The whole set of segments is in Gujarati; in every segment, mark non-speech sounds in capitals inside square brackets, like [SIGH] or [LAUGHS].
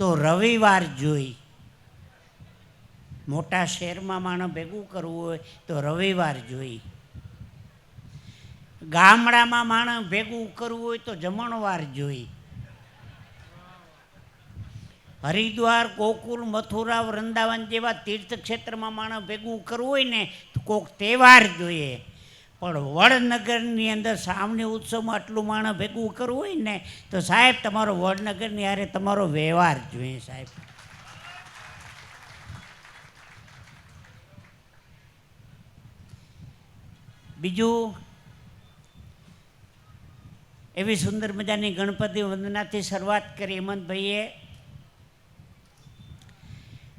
તો રવિવાર જોઈ. મોટા શહેરમાં માણસ ભેગું કરવું હોય તો રવિવાર જોઈ. ગામડામાં માણસ ભેગું કરવું હોય તો જમણવાર જોઈ. હરિદ્વાર, ગોકુલ, મથુરા, વૃંદાવન જેવા તીર્થક્ષેત્રમાં માણસ ભેગું કરવું હોય ને તો કોક તહેવાર જોઈએ. પણ વડનગરની અંદર સામની ઉત્સવમાં આટલું માણસ ભેગું કરવું હોય ને, તો સાહેબ, તમારો વડનગરની હારે તમારો વ્યવહાર જોઈએ સાહેબ. બીજું, એવી સુંદર મજાની ગણપતિ વંદનાથી શરૂઆત કરી હેમંતભાઈએ.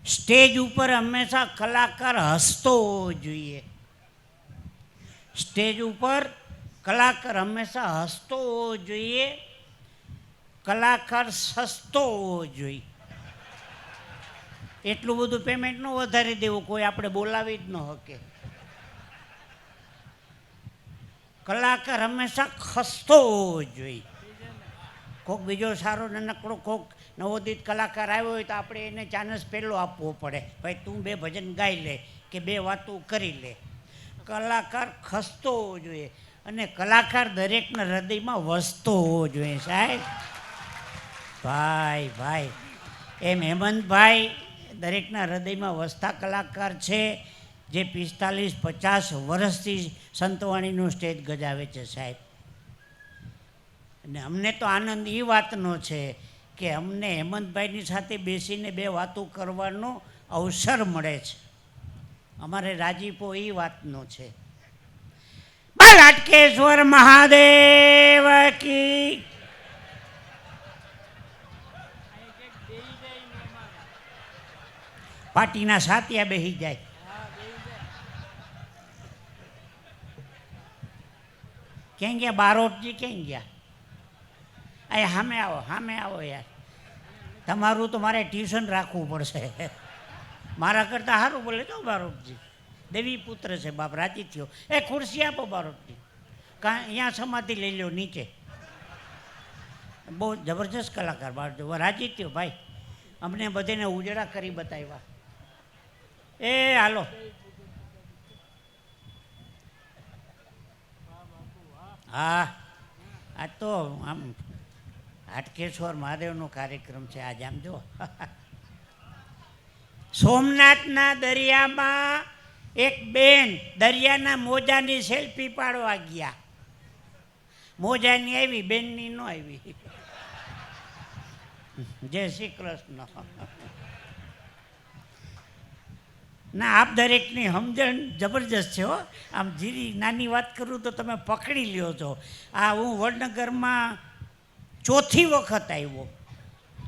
સ્ટેજ ઉપર હંમેશા કલાકાર હસતો હોવો જોઈએ. સ્ટેજ ઉપર કલાકાર હંમેશા હસતો હોવો જોઈએ, કલાકાર સસ્તો હોવો જોઈએ. એટલું બધું પેમેન્ટ ન વધારી દેવું, કોઈ આપણે બોલાવી જ ન શકે. કલાકાર હંમેશા ખસતો હોવો જોઈએ. કોક બીજો સારો નાનકડો કોક નવોદિત કલાકાર આવ્યો હોય તો આપણે એને ચાન્સ પહેલો આપવો પડે. ભાઈ તું બે ભજન ગાઈ લે કે બે વાતો કરી લે. કલાકાર ખસતો હોવો જોઈએ અને કલાકાર દરેકના હૃદયમાં વસતો હોવો જોઈએ સાહેબ. ભાઈ ભાઈ, એમ હેમંતભાઈ દરેકના હૃદયમાં વસતા કલાકાર છે જે પિસ્તાલીસ, પચાસ વર્ષથી સંતવાણીનું સ્ટેજ ગજાવે છે સાહેબ. અને અમને તો આનંદ એ વાતનો છે કે અમને હેમંતભાઈની સાથે બેસીને બે વાતો કરવાનો અવસર મળે છે. અમારે રાજીપો એ વાતનો છે. બાલાટકેશ્વર મહાદેવ કી. પાટીના સાતિયા બેહી જાય. ક્યાં ગયા? બારોટજી ક્યાં ગયા? અહીં સામે આવો સામે આવો યાર. તમારું તો મારે ટ્યુશન રાખવું પડશે. મારા કરતાં સારું બોલે તો બારોટજી. દેવી પુત્ર છે, બાપ રાજી થયો. એ ખુરશી આપો બારોટજી. કાં અહીંયા સમાધિ લઈ લો નીચે. બહુ જબરજસ્ત કલાકાર બાર રાજી થયો, ભાઈ. અમને બધીને ઉજળા કરી બતાવ્યા. એ, હાલો. હા, આ તો આમ હાટકેશ્વર મહાદેવનો કાર્યક્રમ છે, આજે આમ જો. [LAUGHS] સોમનાથના દરિયામાં એક બેન દરિયાના મોજાની સેલ્ફી પાડવા ગયા. મોજાની આવી, બેનની ન આવી. જય શ્રી કૃષ્ણ. ના, આપ દરેકની સમજણ જબરજસ્ત છે હો. આમ જીરી નાની વાત કરું તો તમે પકડી લ્યો છો. આ હું વડનગરમાં ચોથી વખત આવ્યો.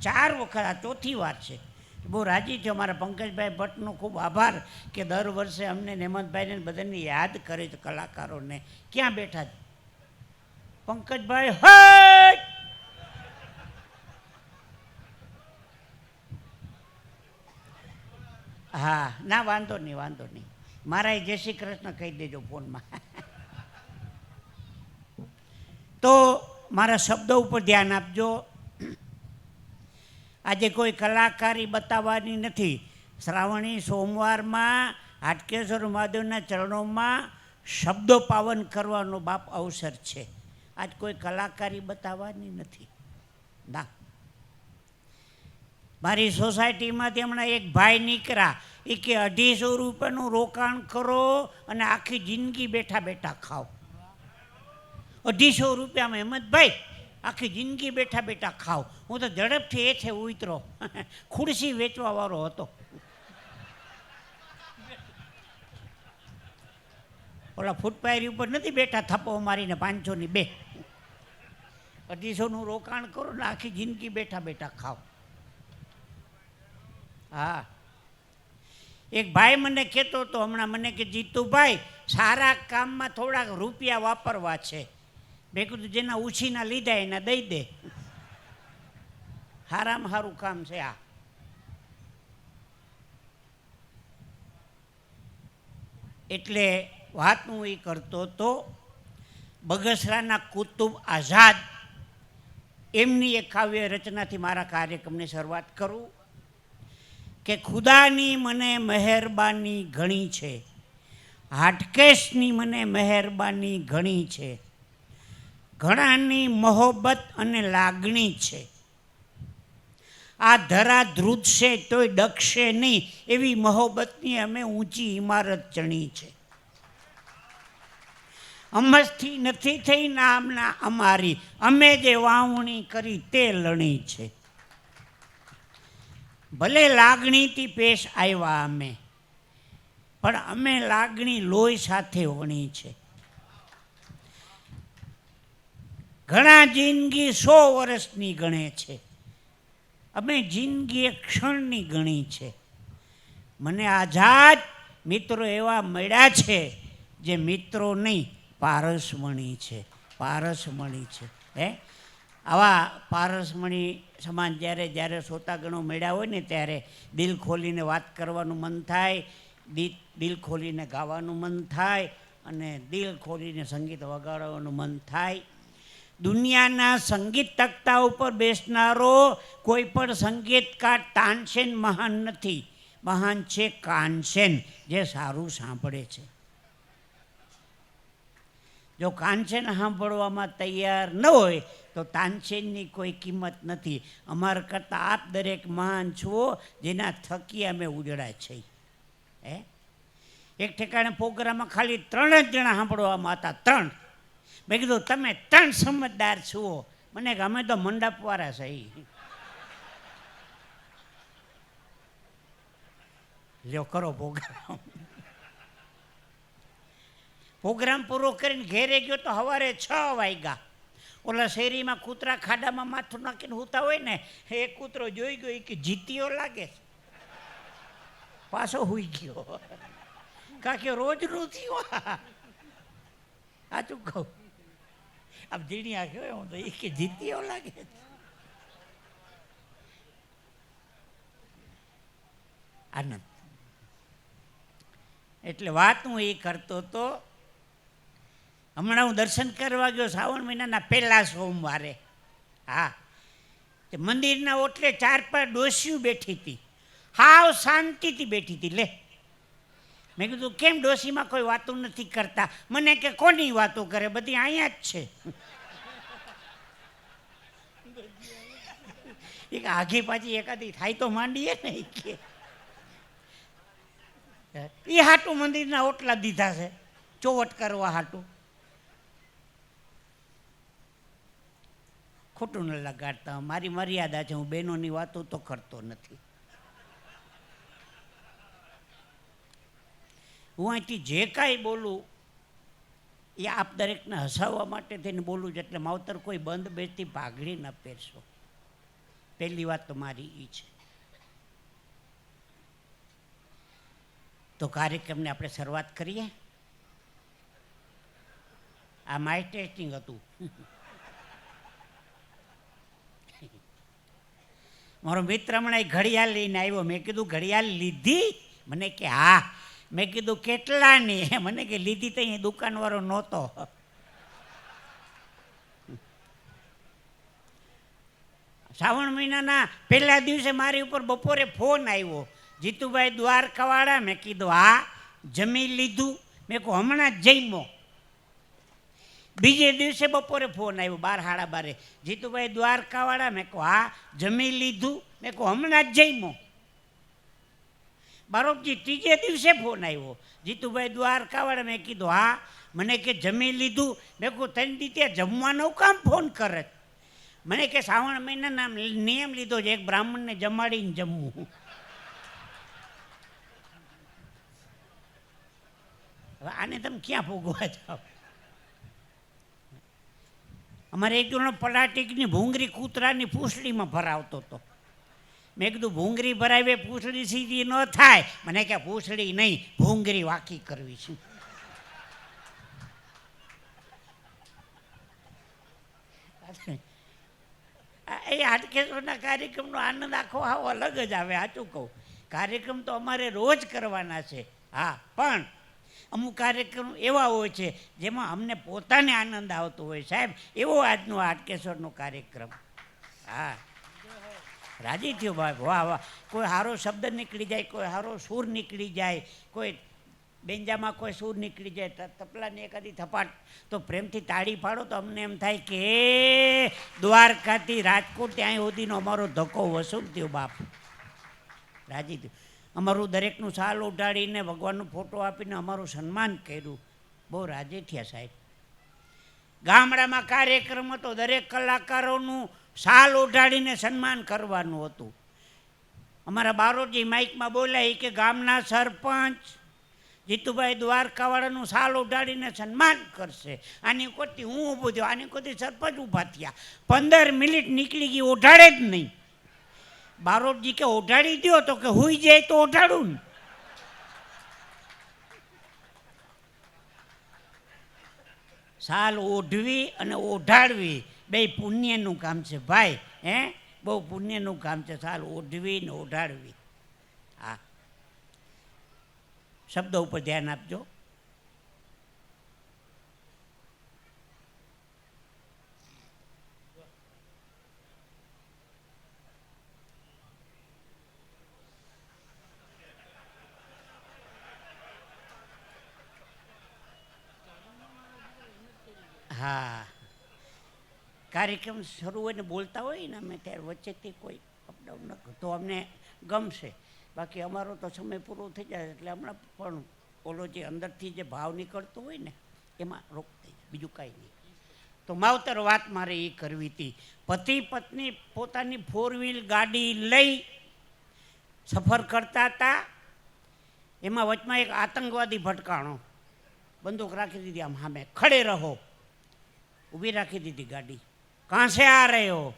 ચાર વખત, આ ચોથી વાર છે. બહુ રાજી થયો મારા પંકજભાઈ ભટ્ટનો ખૂબ આભાર કે દર વર્ષે અમને ને હેમંતભાઈને બધાને યાદ કરે છે કલાકારોને. ક્યાં બેઠા છે? પંકજભાઈ હટ હા, ના, વાંધો નહીં વાંધો નહીં. મારા જય શ્રી કૃષ્ણ કહી દેજો ફોનમાં. તો મારા શબ્દો ઉપર ધ્યાન આપજો. આજે કોઈ કલાકારી બતાવવાની નથી. શ્રાવણી સોમવારમાં, હાટકેશ્વર મહાદેવના ચરણોમાં શબ્દો પાવન કરવાનો બાપ અવસર છે. આજ કોઈ કલાકારી બતાવવાની નથી. ના. મારી સોસાયટીમાંથી હમણાં એક ભાઈ નીકળ્યા. એ કે અઢીસો રૂપિયાનું રોકાણ કરો અને આખી જિંદગી બેઠા બેઠા ખાઓ. અઢીસો રૂપિયામાં હેમંતભાઈ આખી જિંદગી બેઠા બેઠા ખાવ. હું તો ઝડપથી એ છે ઉતરો. [LAUGHS] ખુરશી વેચવાવાળો હતો. ઓલા ફૂટપાયરી ઉપર નથી બેઠા થપ્પો મારીને પાંચસોની બે. અઢીસોનું રોકાણ કરો ને આખી જિંદગી બેઠા બેઠા ખાવ. હા. એક ભાઈ મને કહેતો હતો, હમણાં મને કે, જીતુભાઈ, સારા કામમાં થોડાક રૂપિયા વાપરવા છે. મેં કીધું જેના ઉછીના લીધા એના દઈ દે. હારામ સારું કામ છે આ. એટલે વાત હું એ કરતો તો બગસરાના કુતુબ આઝાદ એમની એક કાવ્ય રચનાથી મારા કાર્યક્રમની શરૂઆત કરું કે ખુદાની મને મહેરબાની ઘણી છે. હાટકેશની મને મહેરબાની ઘણી છે. ઘણાની મોહબ્બત અને લાગણી છે. આ ધરા ધ્રુજશે તોય ડકશે નહીં, એવી મોહબ્બતની અમે ઊંચી ઇમારત ચણી છે. અમસથી નથી થઈ નામના અમારી, અમે જે વાવણી કરી તે લણી છે. ભલે લાગણીથી પેશ આવ્યા અમે, પણ અમે લાગણી લોહી સાથે વણી છે. ઘણા જિંદગી સો વર્ષની ગણે છે. અમે જિંદગી એક ક્ષણની ગણી છે. મને આઝાદ મિત્રો એવા મળ્યા છે જે મિત્રો નહીં, પારસમણી છે પારસમણી છે. હે? આવા પારસમણી સમાન જ્યારે જ્યારે શ્રોતાગણો મળ્યા હોય ને ત્યારે દિલ ખોલીને વાત કરવાનું મન થાય દિલ ખોલીને ગાવાનું મન થાય અને દિલ ખોલીને સંગીત વગાડવાનું મન થાય. દુનિયાના સંગીત તકતા ઉપર બેસનારો કોઈ પણ સંગીતકાર તાનસેન મહાન નથી. મહાન છે કાનસેન, જે સારું સાંભળે છે. જો કાનસેન સાંભળવામાં તૈયાર ન હોય, તો તાનસેનની કોઈ કિંમત નથી. અમારા કરતાં આપ દરેક મહાન છો, જેના થકી અમે ઉજળા છે. હે? એક ઠેકાણે પ્રોગ્રામમાં ખાલી ત્રણ જ જણા સાંભળવામાં હતા, ત્રણ. મેં કીધું, તમે ત્રણ સમજદાર છો. મને કે, અમે તો મંડપવાળા છે લ્યો, કરો પ્રોગ્રામ પ્રોગ્રામ પૂરો કરીને ઘેરે ગયો તો સવારે છ વાગ્યા. ઓલા શેરીમાં કૂતરા ખાડામાં માથું નાખીને હોતા હોય ને, એ કૂતરો જોઈ ગયો કે જીતીઓ લાગે. પાછો હોઈ ગયો. કારણ કે રોજનું થયું આ. સાચું કહું? આમ ઝીણી આંખ્યો હું તો એ કે જીતીઓ લાગે આનંદ એટલે વાત હું એ કરતો તો હમણાં હું દર્શન કરવા ગયો શ્રાવણ મહિનાના પહેલા સોમવારે હા તે મંદિરના ઓટલે ચાર પાંચ ડોસીઓ બેઠી હતી હાવ શાંતિથી બેઠી હતી લે મેં કીધું કેમ ડોસીમાં કોઈ વાતો નથી કરતા? મને કે, કોની વાતો કરે? બધી અહીંયા જ છે. એક આઘી પાછી એકાદી થાય તો માંડીએ ને કે. એ હાટું મંદિરના ઓટલા દીધા છે. ચોવટ કરવા હાટું. ખોટું ન લગાડતા. મારી મર્યાદા છે. હું બહેનોની વાતો તો કરતો નથી. હું અહીંથી જે કાંઈ બોલું, એ આપ દરેકને હસાવવા માટે થઈને બોલું છું. એટલે માવતર કોઈ બંધ બેસતી ભાગડી ન પહેરશો. પહેલી વાત તો મારી એ છે. તો કાર્યક્રમને આપણે શરૂઆત કરીએ. આ માય ટેસ્ટિંગ હતું. મારો મિત્ર હમણાં ઘડિયાળ લઈને આવ્યો. મેં કીધું, ઘડિયાળ લીધી? મને કે, હા. મેં કીધું, કેટલાની? મને કે, લીધી તો અહીં દુકાનવાળો નહોતો. શ્રાવણ મહિનાના પહેલા દિવસે મારી ઉપર બપોરે ફોન આવ્યો. જીતુભાઈ દ્વારકાવાળા, મેં કીધું, હા, જમી લીધું. મેં કહું, હમણાં જઈમો બીજે દિવસે બપોરે ફોન આવ્યો, બાર હાડા બારે. જીતુભાઈ દ્વારકાવાળા, મેં કહું, હા, જમી લીધું. મેં કહું, હમણાં જ જઈમો બારોપજી ત્રીજે દિવસે ફોન આવ્યો. જીતુભાઈ દ્વારકાવાળા, મેં કીધું, હા, મને કે જમી લીધું. મેં કહું તને ત્યાં જમવાનો કામ ફોન કરે મને કે શ્રાવણ મહિનાના નિયમ લીધો છે, એક બ્રાહ્મણને જમાડીને જમવું. આને તમે ક્યાં ભોગવા જાઓ? અમારે એક જણો પલાટીકની ભૂંગરી કૂતરાની પૂંછડીમાં ભરાવતો હતો. મેં કીધું ભૂંગરી ભરાવે, પૂંછડી સીધી ન થાય. મને કે, પૂંછડી નહીં ભૂંગરી વાકી કરવી છે. આ એ હાટકેશ્વરના કાર્યક્રમનો આનંદ આખો આવો અલગ જ આવે, સાચું કહું. કાર્યક્રમ તો અમારે રોજ કરવાના છે. હા, પણ અમુક કાર્યક્રમ એવા હોય છે જેમાં અમને પોતાને આનંદ આવતો હોય. સાહેબ, એવો આજનો હાટકેશ્વરનો કાર્યક્રમ. હા. રાજી થયો ભાઈ. વાહ વાહ. કોઈ સારો શબ્દ નીકળી જાય, કોઈ સારો સૂર નીકળી જાય, કોઈ બેંજામાં કોઈ સૂર નીકળી જાય તપલાની એકાદી થપાટ. તો પ્રેમથી તાળી પાડો તો અમને એમ થાય કે દ્વારકાથી રાજકોટ ત્યાં સુધીનો અમારો ધક્કો વસૂલ થયો બાપ. રાજી થયું. અમારું દરેકનું સાલ ઉઢાડીને ભગવાનનો ફોટો આપીને અમારું સન્માન કર્યું. બહુ રાજી થયા સાહેબ. ગામડામાં કાર્યક્રમ હતો, દરેક કલાકારોનું સાલ ઉઢાડીને સન્માન કરવાનું હતું. અમારા બારોજી માઇકમાં બોલાય કે ગામના સરપંચ જીતુભાઈ દ્વારકાવાળાનું સાલ ઓઢાડીને સન્માન કરશે. આની કોટી હું ઊભો થયો. આની કોટી સરપંચ ઊભા થયા. પંદર મિનિટ નીકળી ગઈ ઓઢાડે જ નહીં. બારોટજી કે ઓઢાડી દ્યો તો કે હુઈ જાય તો ઓઢાડું ને. સાલ ઓઢવી અને ઓઢાડવી બે પુણ્યનું કામ છે. ભાઈ, હે? બહુ પુણ્યનું કામ છે. સાલ ઓઢવી ને ઓઢાડવી હા શબ્દો ઉપર ધ્યાન આપજો. હા. કાર્યક્રમ શરૂ હોય ને બોલતા હોય ને અમે ત્યારે વચ્ચેથી કોઈ અપડાઉન ન તો અમને ગમશે. બાકી અમારો તો સમય પૂરો થઈ જાય એટલે હમણાં પણ ઓલો જે અંદરથી જે ભાવ નીકળતો હોય ને, એમાં રોક થઈ જાય, બીજું કાંઈ નહીં. તો માવતર વાત મારે એ કરવી હતી, પતિ પત્ની પોતાની ફોર વ્હીલ ગાડી લઈ સફર કરતા હતા, એમાં વચમાં એક આતંકવાદી ભટકાણો, બંદૂક રાખી દીધી, આમ સામે ખડે રહો, ઊભી રાખી દીધી ગાડી. કાંસે આ રહ્યો?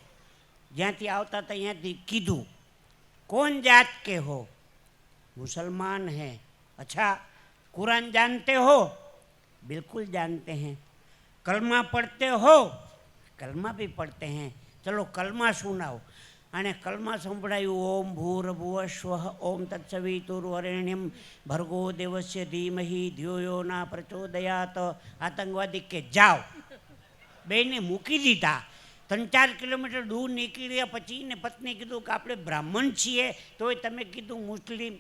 જ્યાંથી આવતા હતા ત્યાંથી કીધું कौन जात के हो मुसलमान हैं अच्छा कुरान जानते हो बिल्कुल जानते हैं कलमा पढ़ते हो कलमा भी पढ़ते हैं चलो कलमा सुनाओ અને કલમા સંભળાયું ઓમ ભૂર્ભુવ સ્વ ઓમ તત્સવિતુર્વરેણ્યમ ભર્ગો દેવસ્ય ધીમહી ધ્યોયો ના પ્રચોદયાત આતંકવાદી કે જાઓ બેને મૂકી દીધા ત્રણ ચાર કિલોમીટર દૂર નીકળ્યા પછી ને પત્ની કીધું કે આપણે બ્રાહ્મણ છીએ, તોય તમે કીધું મુસ્લિમ.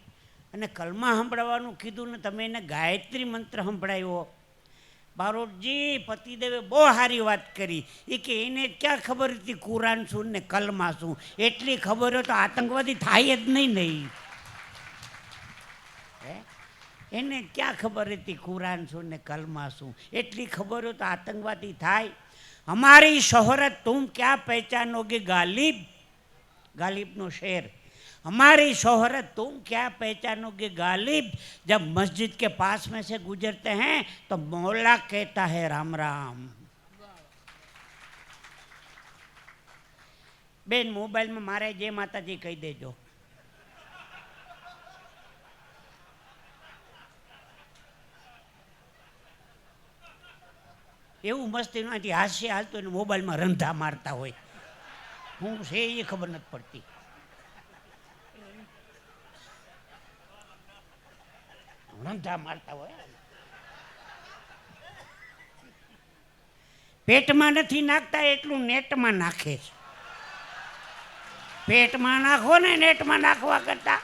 અને કલમા સંભળાવવાનું કીધું ને તમે એને ગાયત્રી મંત્ર સંભળાવ્યો. બારોટજી, પતિદેવે બહુ સારી વાત કરી. એ કે એને ક્યાં ખબર હતી કુરાન શું ને કલમા શું? એટલી ખબર તો આતંકવાદી થાય જ નહીં નહીં? એને ક્યાં ખબર હતી કુરાન શું ને કલમા શું? એટલી ખબર હોય તો આતંકવાદી થાય. हमारी शोहरत तुम क्या पहचानोगे गालिब गालिब नो शेर हमारी शोहरत तुम क्या पहचानोगे गालिब जब मस्जिद के पास में से गुजरते हैं तो मौला कहता है राम राम બેન મોબાઈલમાં મારે જે માતાજી કહી દેજો એવું મસ્તી નથી હાસ્ય હાલતું એને મોબાઈલમાં રંધા મારતા હોય. હું છે એ ખબર નથી પડતી. રંધા મારતા હોય. પેટમાં નથી નાખતા એટલું નેટમાં નાખે છે. પેટમાં નાખો ને નેટમાં નાખવા કરતા.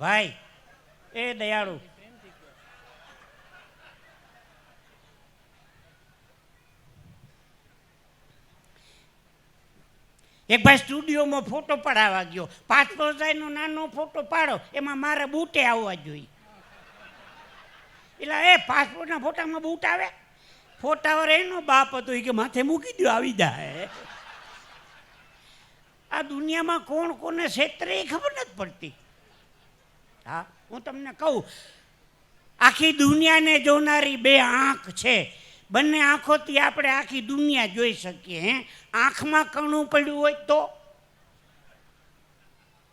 ભાઈ એ દયાળુ. એક ભાઈ સ્ટુડિયોમાં ફોટો પડાવવા ગયો. પાસપોર્ટ સાઈઝનો નાનો ફોટો પાડો, એમાં મારા બૂટે આવવા જોઈએ. એટલે એ પાસપોર્ટના ફોટામાં બૂટ આવે. ફોટાવર એનો બાપ હતો, એ કે માથે મૂકી દો આવી જાય. આ દુનિયામાં કોણ કોને ક્ષેત્રે એ ખબર નથી પડતી. હા. હું તમને કહું, આખી દુનિયાને જોનારી બે આંખ છે. બંને આંખોથી આપણે આખી દુનિયા જોઈ શકીએ, હે? આંખમાં કણું પડ્યું હોય તો?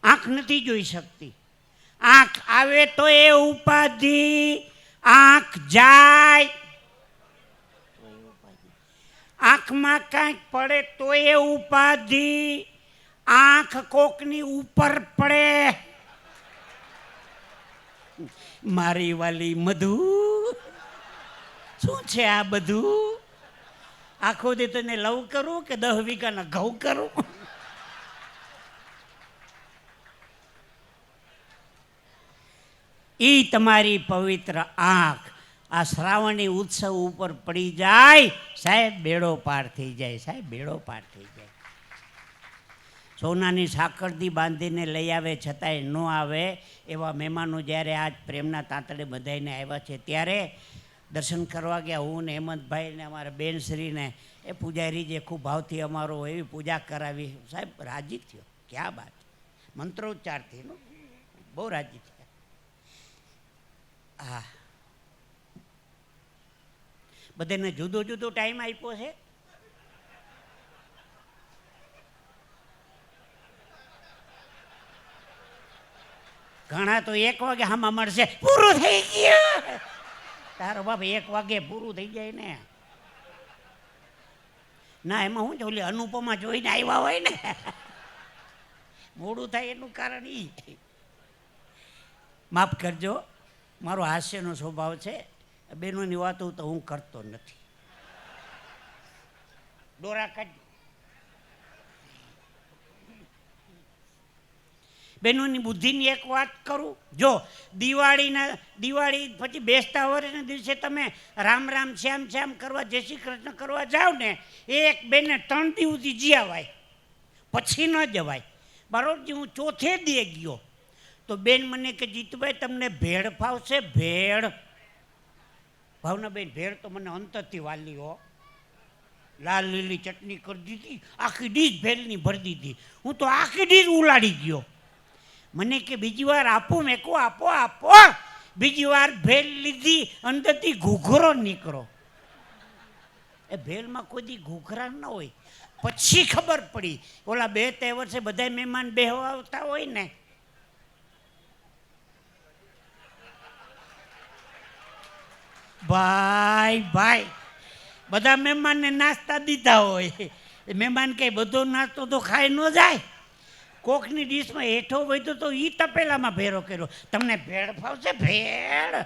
આંખ નથી જોઈ શકતી. આંખ આવે તો એ ઉપાધિ, આંખ જાય. આંખમાં કાંઈક પડે તો એ ઉપાધિ, આંખ કોકની ઉપર પડે. મારી વાલી મધુ. શું છે આ બધું? આખો દી તને લવ કરું કે દહ વીઘાના ઘઉં કરું? ઈ તમારી પવિત્ર આંખ. આ શ્રાવણી ઉત્સવ ઉપર પડી જાય. સાહેબ, બેડો પાર થઈ જાય. સાહેબ, બેડો પાર થઈ જાય સોનાની સાંકળથી બાંધીને લઈ આવે છતાંય ન આવે એવા મહેમાનો જ્યારે આજ પ્રેમના તાંતડે બધાઈને આવ્યા છે. ત્યારે દર્શન કરવા ગયા હું ને હેમંતભાઈ ને અમારા બેનશ્રીને એ પૂજારી જે ખૂબ ભાવથી અમારો એવી પૂજા કરાવી. સાહેબ, રાજી થયો. ક્યાં બાત મંત્રોચ્ચારથી બહુ રાજી થયા. હા. બધાને જુદો જુદો ટાઈમ આપ્યો છે. ઘણા તો એક વાગે હામાં મળશે, પૂરું થઈ ગયું. તારો બાપ એક વાગે પૂરું થઈ જાય ને. ના, એમાં હું ઓલી અનુપમા જોઈને આવ્યા હોય ને. મોડું થાય એનું કારણ એ માફ કરજો, મારો હાસ્યનો સ્વભાવ છે બેનોની વાતો તો હું કરતો નથી. દોરા કાઢ બહેનોની બુદ્ધિની એક વાત કરું? જો, દિવાળીના, દિવાળી પછી બેસતા વર્ષના દિવસે તમે રામ રામ, શ્યામ શ્યામ કરવા, જય શ્રી કૃષ્ણ કરવા જાઓ ને, એક બેને ત્રણ દિવસથી જીયાવાય. પછી ન જવાય. બરોબર હું ચોથે દે ગયો. તો બેન મને કે, જીતુભાઈ, તમને ભેળ ફાવશે? ભેળ. ભાવનાબેન, ભેળ તો મને અંતરથી વાલી હો. લાલ લીલી ચટણી કરી દીધી. આખી ડીશ ભેળની ભરી દીધી. હું તો આખી ડીશ ઉલાડી ગયો. મને કે બીજી વાર આપો, મેં આપો આપો બીજી વાર ભેલ લીધી, અંદરથી ઘૂઘરો નીકળો. એ ભેલમાં કોઈ ઘૂઘરા ન હોય. પછી ખબર પડી, ઓલા બે તે વર્ષે બધા મહેમાન બેહવા આવતા હોય ને. ભાઈ ભાઈ, બધા મહેમાનને નાસ્તા દીધા હોય. મહેમાન કઈ બધો નાસ્તો તો ખાઈ ન જાય. કોકની ડીશમાં હેઠો વધ્યો તો એ તપેલામાં ભેરો કર્યો. તમને ભેળ ફાવશે? ભેળ.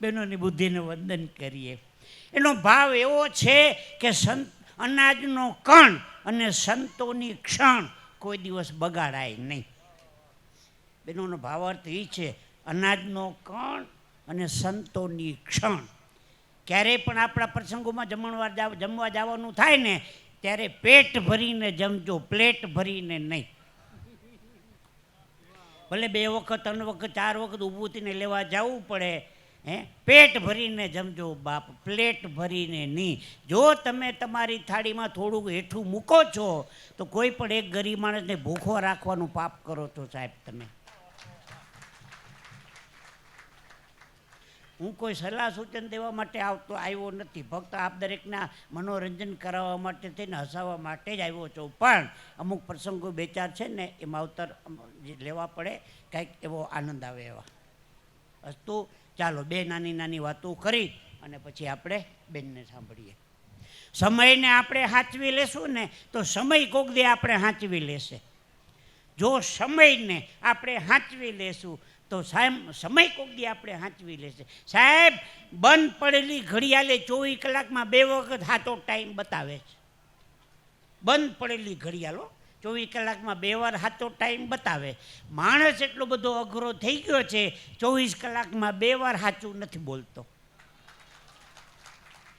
બહેનોની બુદ્ધિને વંદન કરીએ. એનો ભાવ એવો છે કે સંત, અનાજનો કણ અને સંતોની ક્ષણ કોઈ દિવસ બગાડાય નહીં. બેનોનો ભાવાર્થ એ છે, અનાજનો કણ અને સંતોની ક્ષણ. ક્યારેય પણ આપણા પ્રસંગોમાં જમણવાર જમવા જવાનું થાય ને ત્યારે પેટ ભરીને જમજો, પ્લેટ ભરીને નહીં. ભલે બે વખત, ત્રણ વખત, ચાર વખત ઊભું થઈને લેવા જવું પડે, હે? પેટ ભરીને જમજો બાપ, પ્લેટ ભરીને નહીં. જો તમે તમારી થાળીમાં થોડુંક હેઠું મૂકો છો, તો કોઈ પણ એક ગરીબ માણસને ભૂખો રાખવાનું પાપ કરો છો સાહેબ તમે. હું કોઈ સલાહ સૂચન દેવા માટે આવતો આવ્યો નથી. ફક્ત આપ દરેકના મનોરંજન કરાવવા માટે થઈને હસાવવા માટે જ આવ્યો છું. પણ અમુક પ્રસંગો બે ચાર છે ને એ માવતર લેવા પડે, કંઈક એવો આનંદ આવે એવા. અસ્તુ ચાલો બે નાની નાની વાતો કરી અને પછી આપણે બેનને સાંભળીએ. સમયને આપણે સાચવી લેશું ને, તો સમય કોક દે આપણે સાચવી લેશે. જો સમયને આપણે સાચવી લેશું તો સાહેબ, સમય કોક દી આપણે સાચવી લેશે. સાહેબ, બંધ પડેલી ઘડિયાળે ચોવીસ કલાકમાં બે વખત હાથો ટાઈમ બતાવે છે. બંધ પડેલી ઘડિયાળો ચોવીસ કલાકમાં બે વાર હાથો ટાઈમ બતાવે. માણસ એટલો બધો અઘરો થઈ ગયો છે, ચોવીસ કલાકમાં બે વાર સાચું નથી બોલતો.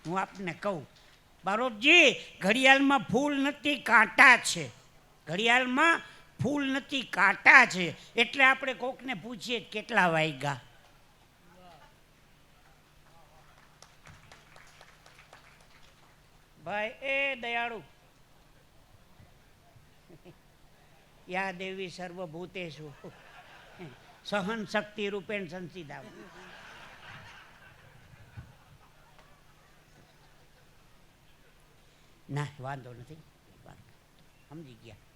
હું આપને કહું, બારોબજી, ઘડિયાળમાં ફૂલ નથી, કાંટા છે. ઘડિયાળમાં ફૂલ નથી, કાંટા છે. એટલે આપણે કોકને પૂછીએ કેટલા વાગ્યા ભાઈ, એ દયાળુ. યા દેવી સર્વભૂતેશુ. સહન શક્તિ રૂપેણ સંસિદા ના, વાંધો નથી. સમજી ગયા.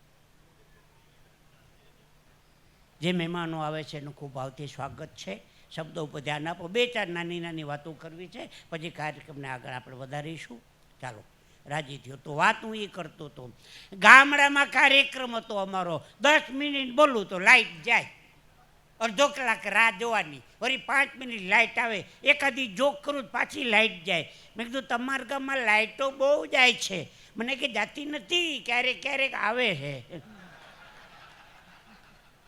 જે મહેમાનો આવે છે એનું ખૂબ ભાવથી સ્વાગત છે. શબ્દો ઉપર ધ્યાન આપો. બે ચાર નાની નાની વાતો કરવી છે. પછી કાર્યક્રમને આગળ આપણે વધારીશું. ચાલો, રાજી થયો. તો વાત હું એ કરતો હતો. ગામડામાં કાર્યક્રમ હતો અમારો. દસ મિનિટ બોલું તો લાઈટ જાય. અડધો કલાક રાહ જોવાની. વળી પાંચ મિનિટ લાઇટ આવે. એકાદી જોક કરું પાછી લાઇટ જાય. મેં કીધું, તમારા ગામમાં લાઇટો બહુ જાય છે. મને કે, જાતી નથી. ક્યારેક ક્યારેક આવે છે.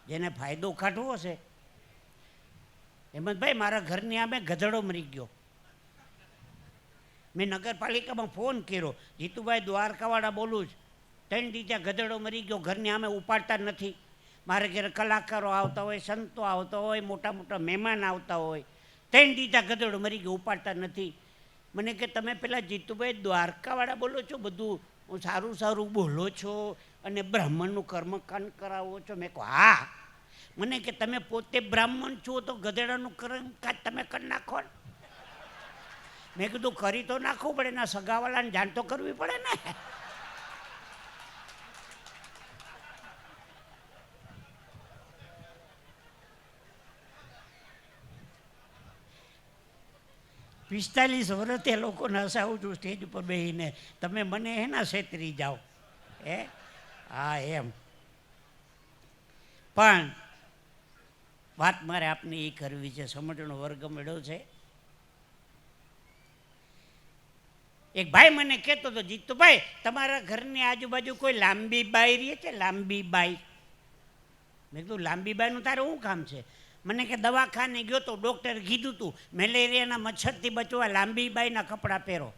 જેને ફાયદો કાઢવો છે હેમંતભાઈ, મારા ઘરની આમે ગધડો મરી ગયો. મેં નગરપાલિકામાં ફોન કર્યો. જીતુભાઈ દ્વારકાવાળા બોલું જ ત્રણ દીજા ગધડો મરી ગયો, ઘરની આમે ઉપાડતા નથી. મારે ઘરે કલાકારો આવતા હોય, સંતો આવતા હોય, મોટા મોટા મહેમાન આવતા હોય. ત્રણ દીજા ગધડો મરી ગયો, ઉપાડતા નથી. મને કે તમે પેલા જીતુભાઈ દ્વારકાવાળા બોલો છો, બધું સારું સારું બોલો છો? અને બ્રાહ્મણનું કર્મકાંડ કરાવો છો? મેં કહું, હા. મને કે, તમે પોતે બ્રાહ્મણ છો તો ગધેડાનું કર્મકાંડ તમે કરી નાખો મેં કીધું, કરી તો નાખવું પડે, ના સગાવાલાને જાણ તો કરવી પડે ને. પિસ્તાલીસ વર્ષ એ લોકોને હસાવું છું, સ્ટેજ ઉપર બેસીને તમે મને એના છેતરી જાઓ? હે? હા, એમ. પણ વાત મારે આપને એ કરવી છે. સમજણો વર્ગ મળ્યો છે. એક ભાઈ મને કહેતો હતો, જીતુભાઈ, તમારા ઘરની આજુબાજુ કોઈ લાંબી બાઈ રહી છે? લાંબી બાઈ. મેં કીધું, લાંબી બાઈનું તારે શું કામ છે? મને કે, દવાખાને ગયો તો ડૉક્ટરે કીધું તું, મેલેરિયાના મચ્છરથી બચવા લાંબી બાઈના કપડાં પહેરો.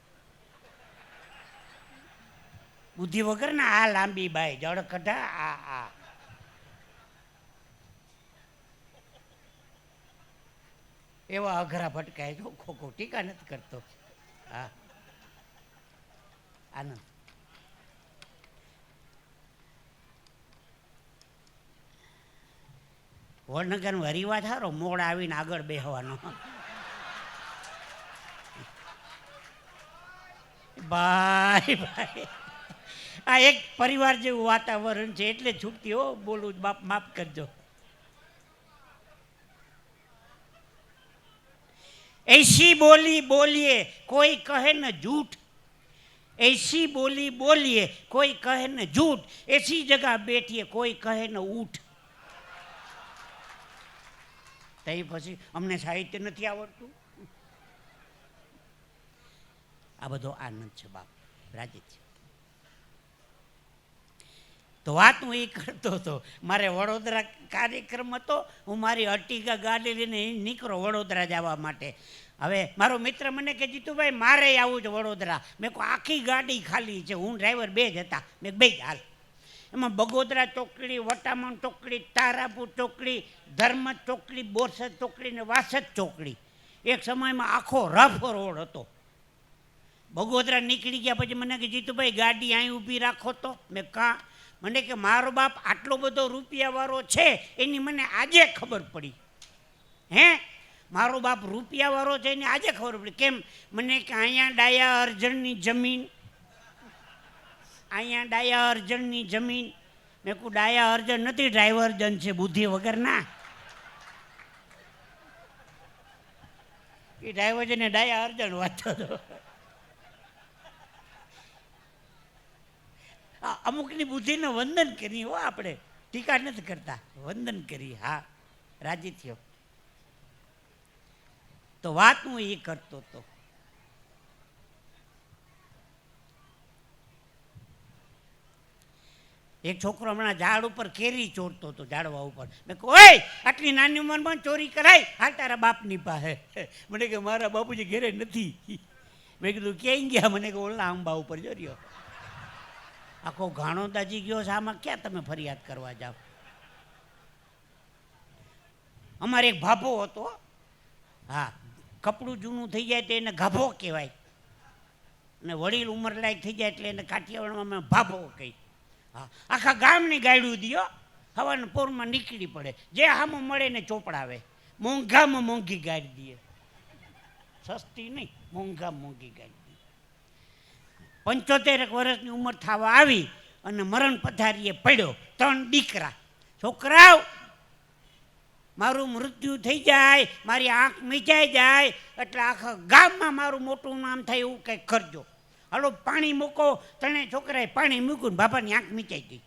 બુદ્ધિ વગર ને આ લાંબી બાઈ જળ કઢા આ આ. એવા અઘરા ભટકાય જો ખોખો ટીકા નથી કરતો. હા. આનંદ. વડનગરનો હરિવા થારો મોડ આવીને આગળ બેહવાનો. ભાઈ ભાઈ આ એક પરિવાર જેવું વાતાવરણ છે, એટલે છૂટતી હો, બોલું બાપ, માફ કરજો. એસી બોલી બોલીએ, કોઈ કહે ને જૂઠ. એસી બોલી બોલીએ, કોઈ કહે ને જૂઠ. એસી જગા બેઠીએ, કોઈ કહે ને ઊઠ. તઈ પછી અમને સાહિત્ય નથી આવડતું. આ બધો આનંદ છે, બાપ. રાજી છે. તો વાત હું એ કરતો હતો. મારે વડોદરા કાર્યક્રમ હતો, હું મારી અટીકા ગાડી લઈને નીકળો વડોદરા જવા માટે. હવે મારો મિત્ર મને કે, જીતુભાઈ, મારે આવું છે વડોદરા. મેં કહું, આખી ગાડી ખાલી છે, હું ડ્રાઈવર બે જ હતા. મેં બે જ હાલ. એમાં બગોદરા ચોકડી, વટામણ ચોકડી, તારાપુર ચોકડી ધર્મ ચોકડી, બોરસદ ચોકડી ને વાસદ ચોકડી. એક સમયમાં આખો રફ રોડ હતો. બગોદરા નીકળી ગયા પછી મને કે, જીતુભાઈ, ગાડી અહીં ઊભી રાખો તો. મેં કાં મને કે મારો બાપ આટલો બધો રૂપિયાવાળો છે, એની મને આજે ખબર પડી. હે? મારો બાપ રૂપિયાવાળો છે, એની આજે ખબર પડી. કેમ? મને કે અહીંયા ડાયા અર્જણની જમીન, અહીંયા ડાયા અર્જણની જમીન. મેં કહું ડાયા અર્જણ નથી, ડ્રાઈવર જન છે, બુદ્ધિ વગરના એ ડ્રાઈવર જને ડાયા અર્જણ વાંચતો હતો. અમુકની બુદ્ધિને વંદન કરી, હો આપણે. ટીકા નથી કરતા. વંદન કરી, હા. રાજી થયો. તો વાત હું એ કરતો હતો એક છોકરો હમણાં ઝાડ ઉપર કેરી ચોરતો હતો, ઝાડવા ઉપર. મેં ઓય, આટલી નાની ઉંમરમાં ચોરી કરાય? હાલ તારા બાપની પાસે. મને કે, મારા બાપુજી ઘેરે નથી. મેં કીધું ક્યાંય ગયા? મને કે, ઓલા આંબા ઉપર જો રહ્યો. આખો ઘાણો દાજી ગયો છે, આમાં ક્યાં તમે ફરિયાદ કરવા જાઓ? અમારે એક ભાભો હતો. હા, કપડું જૂનું થઈ જાય તો એને ગાભો કહેવાય. અને વડીલ ઉંમર લાયક થઈ જાય એટલે એને કાઠિયાવાડમાં અમે ભાભો કહી. હા, આખા ગામની ગાયડું દિયો, હવાના પોરમાં નીકળી પડે. જે હામો મળે ને ચોપડાવે. મોંઘામાં મોંઘી ગાડી દે સસ્તી નહીં, મોંઘામાં મોંઘી ગાડી પંચોતેર વર્ષની ઉંમર થવા આવી અને મરણ પથારીએ પડ્યો. ત્રણ દીકરા. છોકરાઓ, મારું મૃત્યુ થઈ જાય, મારી આંખ મીચાઈ જાય, એટલે આખા ગામમાં મારું મોટું નામ થાય એવું કંઈક કરજો. હાલો, પાણી મૂકો. ત્રણેય છોકરાએ પાણી મૂક્યું બાપાની આંખ મીચાઈ ગઈ.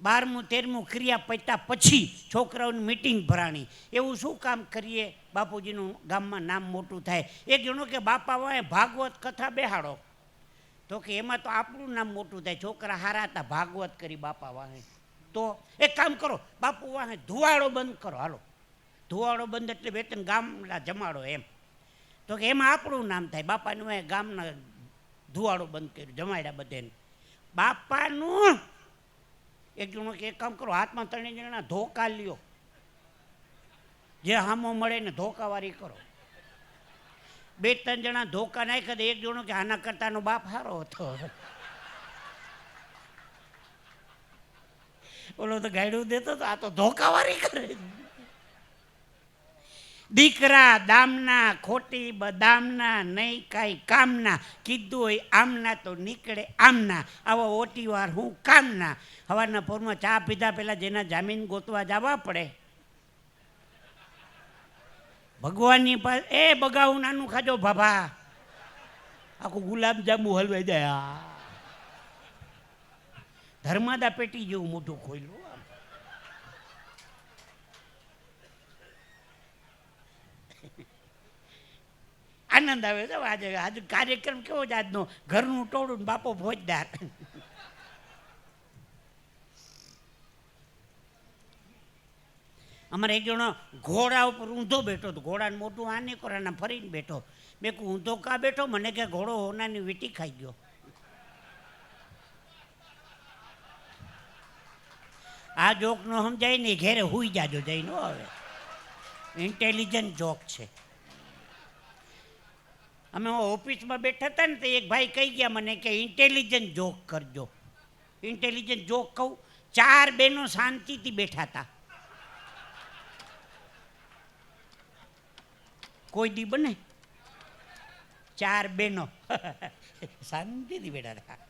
બારમું, તેરમું ક્રિયા પત્યા પછી છોકરાઓની મિટિંગ ભરાણી. એવું શું કામ કરીએ? બાપુજીનું ગામમાં નામ મોટું થાય. એક જણો કે બાપા વાય ભાગવત કથા બેહાડો. તો કે એમાં તો આપણું નામ મોટું થાય. છોકરા હારા હતા ભાગવત કરી બાપા વાહે. તો એક કામ કરો, બાપુ વાહે ધુવાડો બંધ કરો. હાલો. ધુવાડો બંધ એટલે બે ત્રણ ગામના જમાડો એમ. તો કે એમાં આપણું નામ થાય. બાપાનું એ ગામના ધુવાડો બંધ કર્યું, જમાડ્યા બધાને બાપાનું એક જણો કે એક કામ કરો, હાથમાં ત્રણે જણા ધોકા લ્યો. જે હામો મળે ને ધોકાવારી કરો. બે ત્રણ જણા ધોકા નાખ્યા એક જણો કે આના કરતાનો બાપ સારો હતો. ઓલો તો ગાયડું દેતો તો આ તો ધોકાવારી કરે દીકરા દામના ખોટી, બદામના નહીં કાંઈ કામના. કીધું હોય આમના તો નીકળે આમના. આવા ઓટી વાર હું કામના. હવારના પોરમાં ચા પીધા પહેલાં જેના જામીન ગોતવા જવા પડે. ભગવાનની પાસે, એ બગાવું નાનું ખાજો ભાભા. આખું ગુલાબ જાંબુ હલવાઈ જાય. ધર્માદા પેટી જેવું મોઢું ખોલ્યું. આનંદ આવે છે. આજે આજે કાર્યક્રમ કેવો જ આજનો ઘરનું ટોળું બાપો ફોજદાર. અમારે એક જણો ઘોડા ઉપર ઊંધો બેઠો તો ઘોડાને મોટું આ નહીં કરે ફરીને બેઠો. મેં કહું, ઊંધો કા બેઠો? મને કે, ઘોડો હોનાની વીટી ખાઈ ગયો. આ જોક નો સમજાય ને ઘેરે હુઈ જાજો જઈને નો હવે. ઇન્ટેલિજન્ટ જોક છે. અમે ઓફિસમાં બેઠા હતા ને, તો એક ભાઈ કહી ગયા મને કે ઇન્ટેલિજન્ટ જોક કરજો. ઇન્ટેલિજન્ટ જોક કહું. ચાર બહેનો શાંતિથી બેઠા હતા. કોઈ દી બને? ચાર બહેનો. [LAUGHS] શાંતિથી બેઠા હતા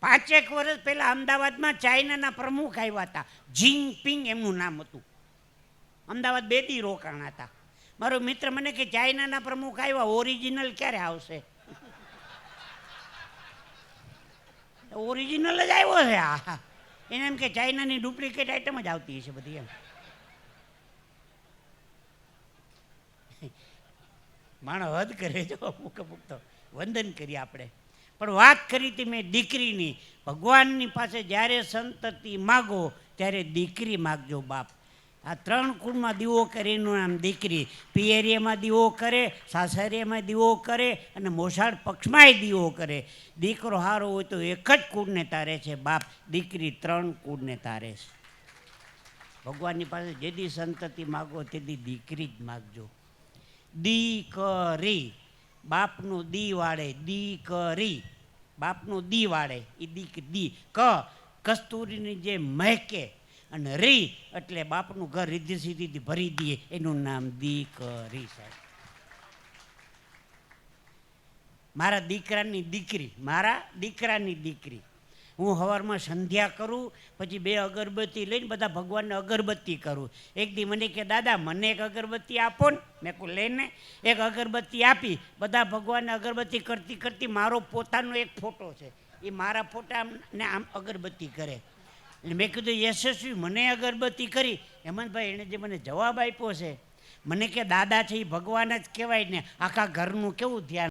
પાંચેક વર્ષ પહેલા અમદાવાદમાં ચાઇનાના પ્રમુખ આવ્યા હતા. જિંગપિંગ એમનું નામ હતું. અમદાવાદ બે દી રોકાણા હતા. મારો મિત્ર મને કે, ચાઇનાના પ્રમુખ આવ્યા ઓરિજિનલ ક્યારે આવશે? [LAUGHS] ઓરિજિનલ જ આવ્યો છે આ. એને એમ કે, ચાઇનાની ડુપ્લિકેટ આઈટમ જ આવતી હશે બધી એમ. માણસ હદ કરે જો અમુક અમુક તો. વંદન કરીએ આપણે. પણ વાત કરી હતી મેં દીકરીની. ભગવાનની પાસે જ્યારે સંતતિ માગો, ત્યારે દીકરી માગજો બાપ. આ ત્રણ કુળમાં દીવો કરે, એનું નામ દીકરી. પિયરિયામાં દીવો કરે, સાસરિયામાં દીવો કરે, અને મોસાળ પક્ષમાંય દીવો કરે. દીકરો સારો હોય તો એક જ કુળને તારે છે બાપ. દીકરી ત્રણ કુળને તારે છે. ભગવાનની પાસે જેદી સંતતિ માગો, તેદી દીકરી જ માગજો. દીકરી. બાપનું દી વાળે દીકરી. બાપનું દી વાળે એ દીક દી. ક, કસ્તુરીની જે મહેકે અને રી એટલે બાપનું ઘર રીધિ સીધી ભરી દઈએ. એનું નામ દીકરી સાહેબ. મારા દીકરાની દીકરી, મારા દીકરાની દીકરી. હું સવારમાં સંધ્યા કરું, પછી બે અગરબત્તી લઈને બધા ભગવાનને અગરબત્તી કરું. એક દી મને કે, દાદા, મને એક અગરબત્તી આપો ને. મેં કહું, લઈને. એક અગરબત્તી આપી, બધા ભગવાનને અગરબત્તી કરતી કરતી મારો પોતાનો એક ફોટો છે. એ મારા ફોટાને આમ અગરબત્તી કરે. એટલે મેં કીધું, યશસ્વી, મને અગરબત્તી કરી. હેમંતભાઈ એણે જે મને જવાબ આપ્યો છે, મને કે, દાદા છે, એ ભગવાન જ કહેવાય ને. આખા ઘરનું કેવું ધ્યાન